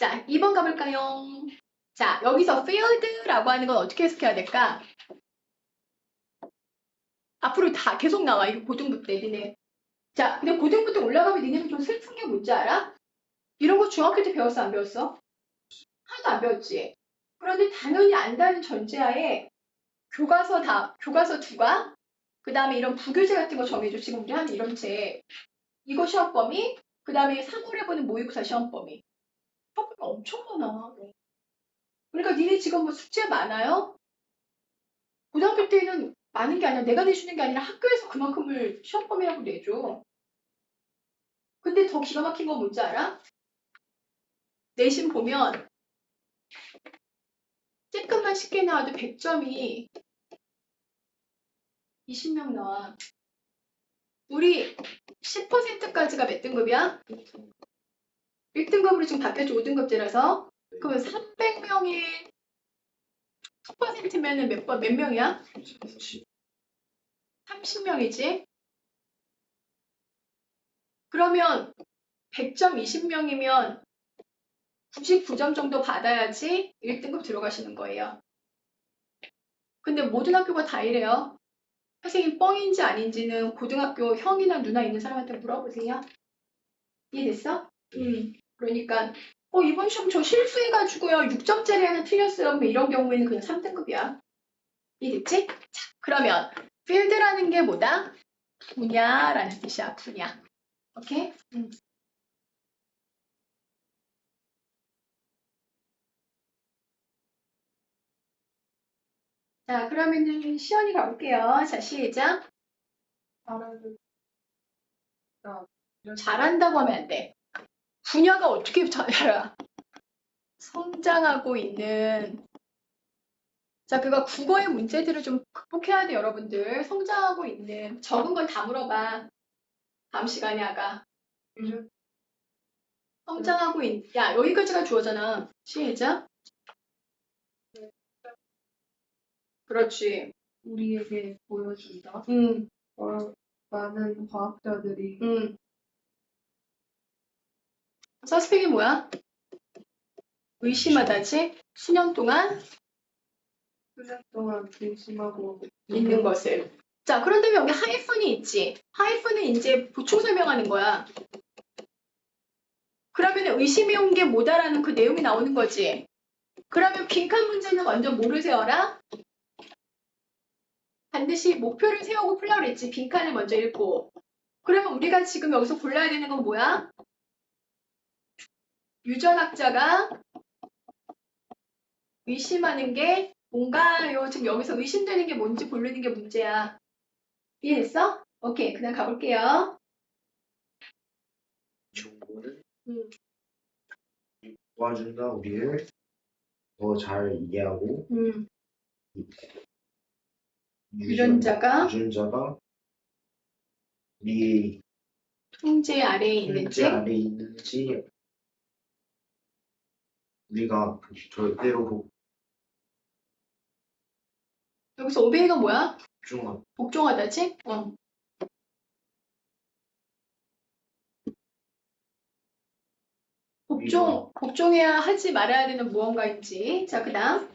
자, 2번 가볼까요? 자, 여기서 field라고 하는 건 어떻게 해석해야 될까? 앞으로 다 계속 나와. 이거 고등부 때, 니네. 자, 근데 고등부 때 올라가면 니네는 좀 슬픈 게 뭔지 알아? 이런 거 중학교 때 배웠어, 안 배웠어? 하나도 안 배웠지? 그런데 당연히 안다는 전제하에 교과서 다, 교과서 두가, 그 다음에 이런 부교재 같은 거 정해줘. 지금 우리 하는 이런 책. 이거 시험 범위, 그 다음에 3월에 보는 모의고사 시험 범위. 범위 엄청 많아. 그러니까 니네 지금 뭐 숙제 많아요? 고등학교 때는 많은 게 아니라 내가 내주는 게 아니라 학교에서 그만큼을 시험 범위라고 내줘. 근데 더 기가 막힌 건 뭔지 알아? 내신 보면 조금만 쉽게 나와도 100점이 20명 나와. 우리 10%까지가 몇 등급이야? 1등급으로 지금 바뀌었죠. 5등급제라서. 그러면 300명이 10%면은 몇, 번- 몇 명이야? 30명이지? 그러면 100점 20명이면 99점 정도 받아야지 1등급 들어가시는 거예요. 근데 모든 학교가 다 이래요. 선생님 뻥인지 아닌지는 고등학교 형이나 누나 있는 사람한테 물어보세요. 이해됐어? 음. 그러니까 어 이번 시험 저 실수해가지고요 6점짜리 하나 틀렸어요. 그럼 이런 경우에는 그냥 3등급이야. 이해됐지? 자 그러면 필드라는 게 뭐다? 분야라는 뜻이야 분야. 오케이? 음. 자 그러면은 시연이 가볼게요. 자 시작. 잘하는 잘한다고 하면 안 돼. 분야가 어떻게 잘? 성장하고 있는 자, 그거 국어의 문제들을 좀 극복해야 돼, 여러분들. 성장하고 있는 적은 건 다 물어봐. 다음 시간에 아가. 요즘 성장하고 있. 야, 여기까지가 주어잖아. 시작. 그렇지. 우리에게 보여준다. 음, 어, 많은 과학자들이 음. 서스펙이 뭐야? 의심하다지? 수년 동안 수년 동안 의심하고 있는 것을. 자, 그런데 여기 하이픈이 있지. 하이픈은 이제 보충 설명하는 거야. 그러면 의심이 온게 뭐다라는 그 내용이 나오는 거지. 그러면 빈칸 문제는 완전 뭐를 세워라? 반드시 목표를 세우고 풀려고 그랬지. 빈칸을 먼저 읽고. 그러면 우리가 지금 여기서 골라야 되는 건 뭐야? 유전학자가 의심하는 게 뭔가요? 지금 여기서 의심되는 게 뭔지 고르는 게 문제야. 이해됐어? 오케이, 그냥 가볼게요. 정보는 음. 도와준다 우리를 더 잘 이해하고 음, 유전- 유전자가 유전자가 우리 통제 아래에 있는지 안에 있는지 우리가 절대로 여기서 오베이가 뭐야? 복종한 복종하다지? 어. 복종, 복종해야 하지 말아야 되는 무언가인지. 자, 그 다음.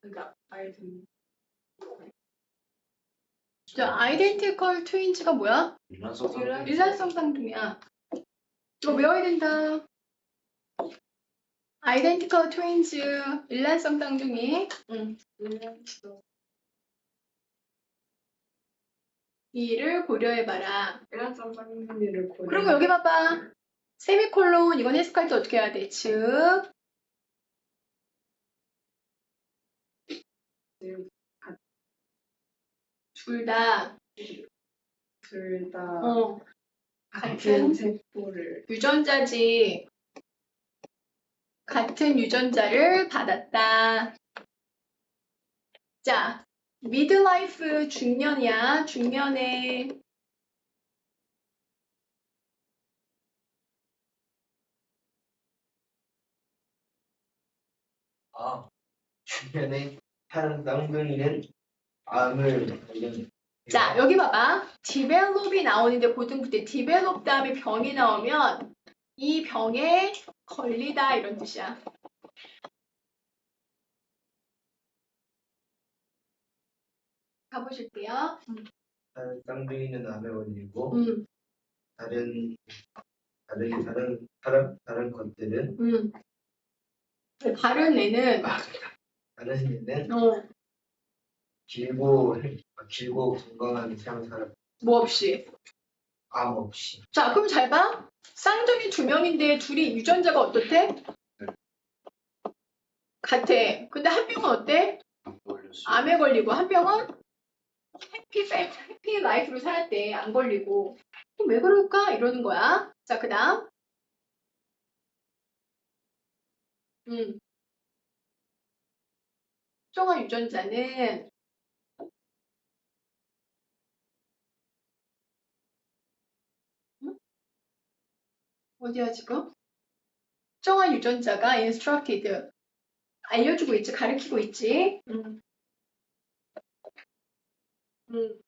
그러니까 알 든 자, 아이덴티컬 트윈즈가 뭐야? 일란서 일란- 일란성 쌍둥이야. 이거 외워야 된다. 아이덴티컬 트윈즈, 일란성 쌍둥이. 응. 이를 고려해봐라. 일란성 쌍둥이를 고려. 그리고 여기 봐봐. 세미콜론, 이건 해석할 때 어떻게 해야 돼? 즉, 둘 다, 둘 다 어, 같은 같은 세포를 유전자지. 같은 유전자를 받았다. 자, 미드라이프 중년이야. 중년에 아 주변에 한 쌍둥이는 암을 걸린 자, 여기 봐봐. develop이 나오는데 고등부 때 develop 다음에 병이 나오면 이 병에 걸리다 이런 뜻이야. 가보실게요. 한 쌍둥이는 암에 걸리고 음, 다른 다른 다른 다른 다른 것들은 음. 다른 애는 아, 다른 애는 어, 길고 길고 건강한 삶을 살아 뭐 없이. 암 없이 자, 그럼 잘 봐. 쌍둥이 두 명인데 둘이 유전자가 어떻대? 같아. 근데 한 명은 어때? 걸렸어. 암에 걸리고 한 명은 해피 팬, 해피 라이프로 살았대. 안 걸리고. 그럼 왜 그럴까? 이러는 거야. 자, 그 다음. 음. 특정한 유전자는 어디야 지금? 특정한 유전자가 instructed 알려주고 있지, 가르치고 있지. 음. 음.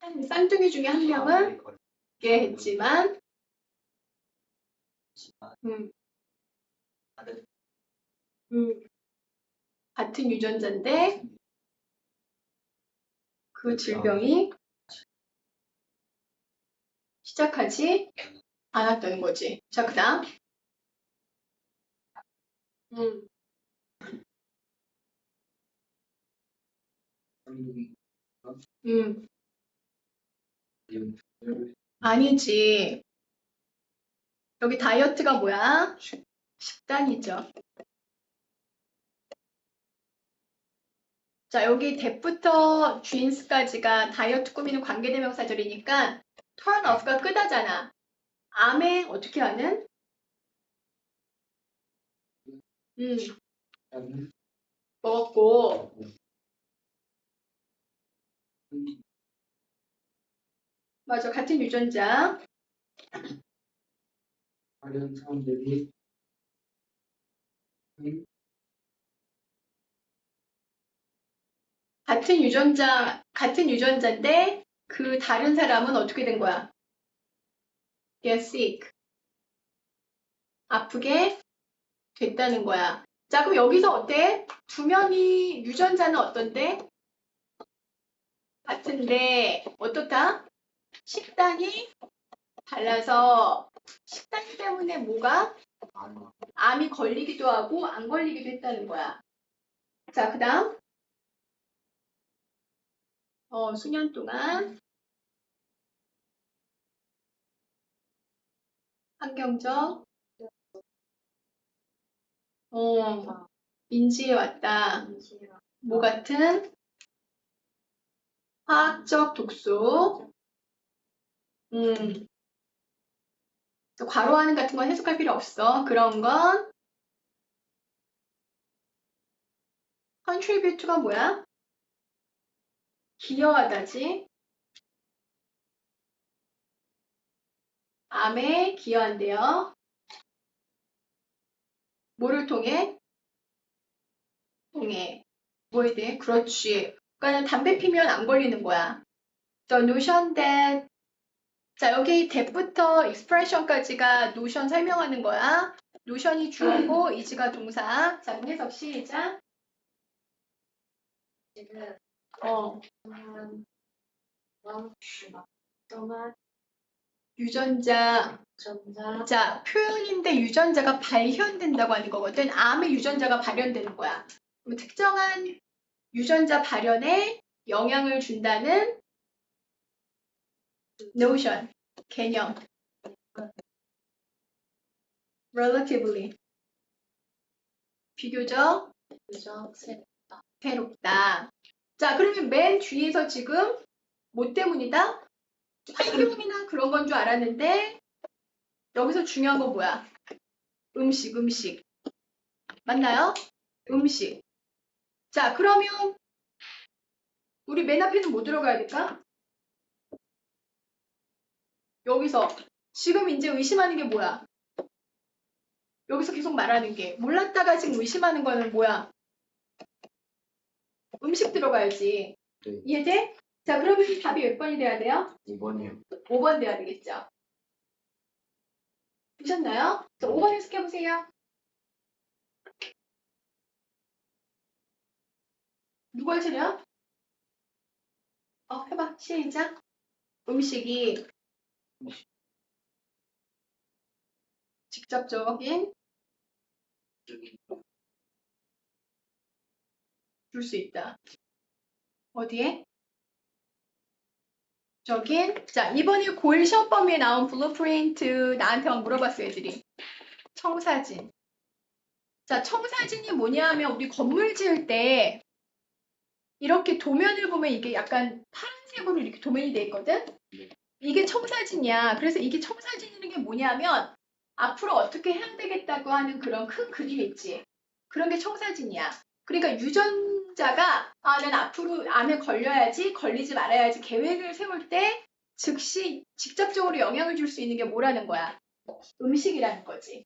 한 쌍둥이 중에 한 명은 있게 했지만, 음, 음, 같은 유전자인데 그 질병이 시작하지 않았다는 거지. 자, 그 다음. 음, 음, 아니지. 여기 다이어트가 뭐야? 식단이죠. 자, 여기 대부터 주인스까지가 다이어트 꾸미는 관계대명사절이니까 turn off가 끄다잖아. 암에 어떻게 하는? 음, 암 먹었고, 맞아, 같은 유전자. 다른 사람들이 같은 유전자, 같은 유전자인데 그 다른 사람은 어떻게 된 거야? get sick. 아프게 됐다는 거야. 자, 그럼 여기서 어때? 두 명이 유전자는 어떤데? 같은데 어떻다? 식단이 달라서 식단 때문에 뭐가 안 암이 걸리기도 하고 안 걸리기도 했다는 거야. 자, 그 다음. 어, 수년 동안 환경적 어, 인지해 왔다. 뭐 같은 화학적 독소. 음. 또 괄호하는 같은 건 해석할 필요 없어. 그런 건 contribute가 뭐야? 기여하다지. 암에 기여한대요. 뭐를 통해? 통해. 뭐에 대해? 그렇지. 그러니까 담배 피면 안 걸리는 거야. The notion that 자 여기 that부터 expression까지가 notion 설명하는 거야. notion이 주어고 is가 동사. 자 그럼 해석 시작. 지금 어 왕슈가 동안 유전자 전자 자, 표현인데 유전자가 발현된다고 하는 거거든. 암의 유전자가 발현되는 거야. 그럼 특정한 유전자 발현에 영향을 준다는 notion, 개념. relatively. 비교적 유적 세 괴롭다. 자, 그러면 맨 뒤에서 지금 뭐 때문이다? 환경이나 그런 건 줄 알았는데 여기서 중요한 건 뭐야? 음식, 음식. 맞나요? 음식. 자, 그러면 우리 맨 앞에는 뭐 들어가야 될까? 여기서 지금 이제 의심하는 게 뭐야? 여기서 계속 말하는 게 몰랐다가 지금 의심하는 거는 뭐야? 음식 들어가야지. 네. 이해돼? 자, 그러면 이 답이 몇 번이 돼야 돼요? 2번이요. 5번 돼야 되겠죠? 보셨나요? 자, 5번 해석해보세요. 누구 할 차례야? 어, 해봐. 시작. 음식이 직접적인 줄수 있다. 어디에? 적인 자 이번에 고1 시험 범위에 나온 블루프린트 나한테 막 물어봤어 애들이. 청사진. 자 청사진이 뭐냐 하면 우리 건물 지을 때 이렇게 도면을 보면 이게 약간 파란색으로 이렇게 도면이 돼 있거든? 이게 청사진이야. 그래서 이게 청사진이라는 게 뭐냐면 앞으로 어떻게 해야 되겠다고 하는 그런 큰 그림 있지. 그런 게 청사진이야. 그러니까 유전 자가 아, 난 앞으로 암에 걸려야지, 걸리지 말아야지 계획을 세울 때 즉시 직접적으로 영향을 줄 수 있는 게 뭐라는 거야? 음식이라는 거지.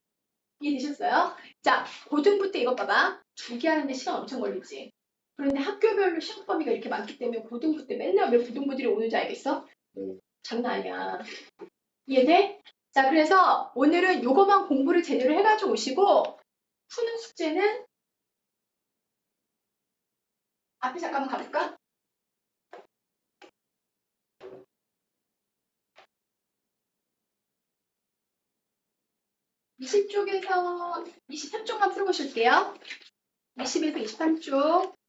이해되셨어요? 자, 고등부 때 이것 봐봐. 두개 하는데 시간 엄청 걸리지. 그런데 학교별로 시험 범위가 이렇게 많기 때문에 고등부 때 맨날 왜 고등부들이 오는지 알겠어? 네. 장난 아니야. 이해돼? 자, 그래서 오늘은 요거만 공부를 제대로 해가지고 오시고 푸는 숙제는 앞에 잠깐만 가볼까? 20쪽에서 23쪽만 풀어보실게요. 20에서 23쪽.